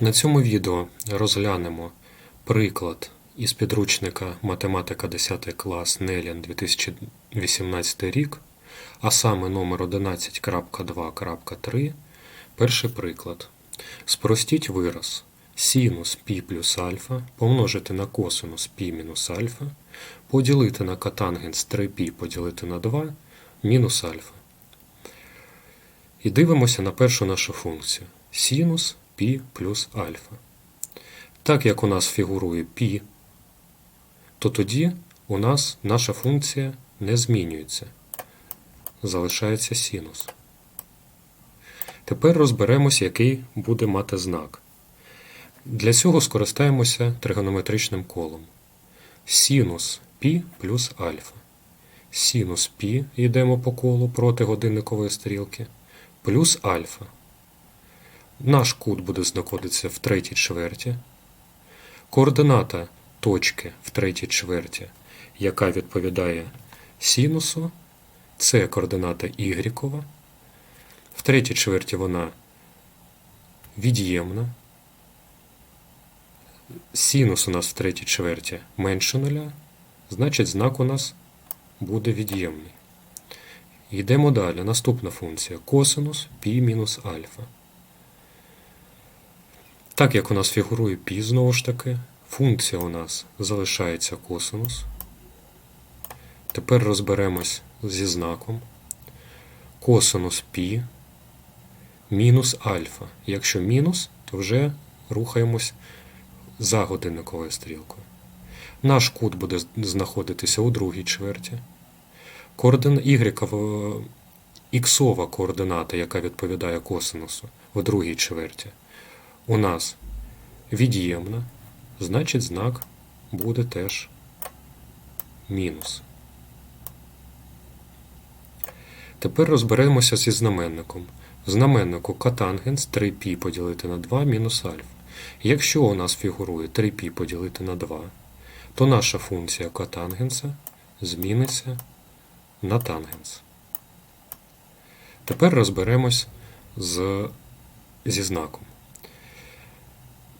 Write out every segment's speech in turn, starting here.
На цьому відео розглянемо приклад із підручника математика 10 клас Нелін 2018 рік, а саме номер 11.2.3. Перший приклад. Спростіть вираз синус π плюс альфа помножити на косинус пі мінус альфа, поділити на катангенс 3π поділити на 2 мінус альфа. І дивимося на першу нашу функцію. Синус π плюс альфа. Так як у нас фігурує π, то тоді у нас наша функція не змінюється. Залишається синус. Тепер розберемося, який буде мати знак. Для цього скористаємося тригонометричним колом. Синус π плюс альфа. Синус π йдемо по колу проти годинникової стрілки, плюс альфа. Наш кут буде знаходитися в третій чверті. Координата точки в третій чверті, яка відповідає синусу, це координата y. В третій чверті вона від'ємна. Синус у нас в третій чверті менше нуля, значить знак у нас буде від'ємний. Йдемо далі. Наступна функція косинус π мінус альфа. Так як у нас фігурує π знову ж таки, функція у нас залишається косинус. Тепер розберемось зі знаком. Косинус π мінус альфа. Якщо мінус, то вже рухаємось за годинниковою стрілкою. Наш кут буде знаходитися у другій чверті. Координ... Координата, яка відповідає косинусу в другій чверті, у нас від'ємна, значить знак буде теж мінус. Тепер розберемося зі знаменником. В знаменнику котангенс 3π поділити на 2 мінус альфа. Якщо у нас фігурує 3π поділити на 2, то наша функція котангенса зміниться на тангенс. Тепер розберемось з, зі знаком.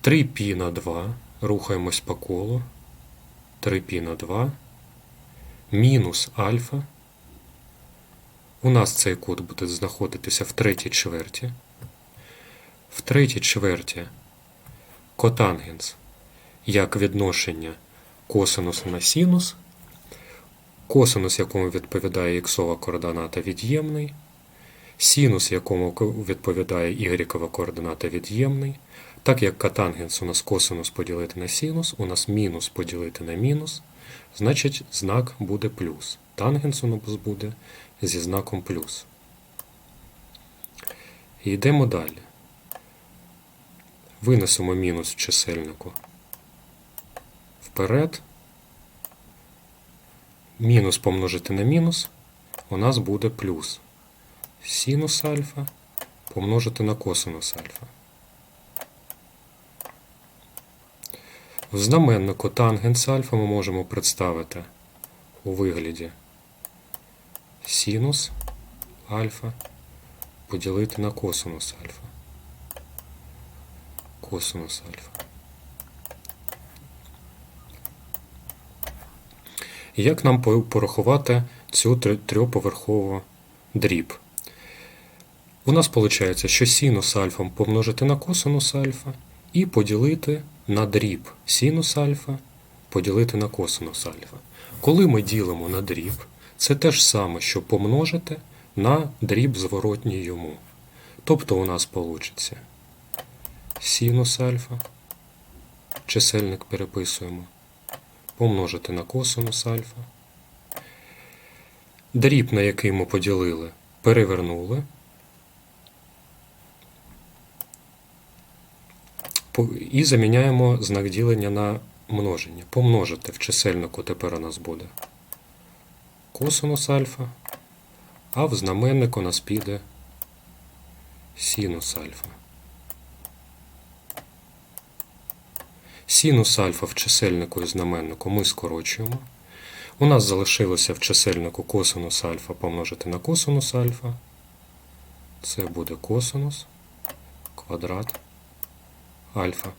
3π на 2 рухаємось по колу. 3π на 2 мінус альфа. У нас цей кут буде знаходитися в третій чверті. В третій чверті котангенс як відношення косинусу на синус, косинус, якому відповідає іксова координата від'ємний, синус, якому відповідає ігрікова координата від'ємний. Так як котангенс у нас косинус поділити на синус, у нас мінус поділити на мінус, значить знак буде плюс. Тангенс у нас буде зі знаком плюс. Йдемо далі. Винесемо мінус в чисельнику вперед. Мінус помножити на мінус у нас буде плюс. Синус альфа помножити на косинус альфа. В знаменнику тангенс альфа ми можемо представити у вигляді синус альфа поділити на косинус альфа. Косинус альфа. Як нам порахувати цю трьохповерхову дріб? У нас виходить, що синус альфа помножити на косинус альфа і поділити на дріб синус альфа поділити на косинус альфа. Коли ми ділимо на дріб, це те ж саме, що помножити на дріб зворотній йому. Тобто у нас вийде синус альфа, чисельник переписуємо, помножити на косинус альфа. Дріб, на який ми поділили, перевернули. І заміняємо знак ділення на множення. Помножити в чисельнику тепер у нас буде косинус альфа, а в знаменнику у нас піде синус альфа. Синус альфа в чисельнику і знаменнику ми скорочуємо. У нас залишилося в чисельнику косинус альфа помножити на косинус альфа. Це буде косинус квадрат альфа.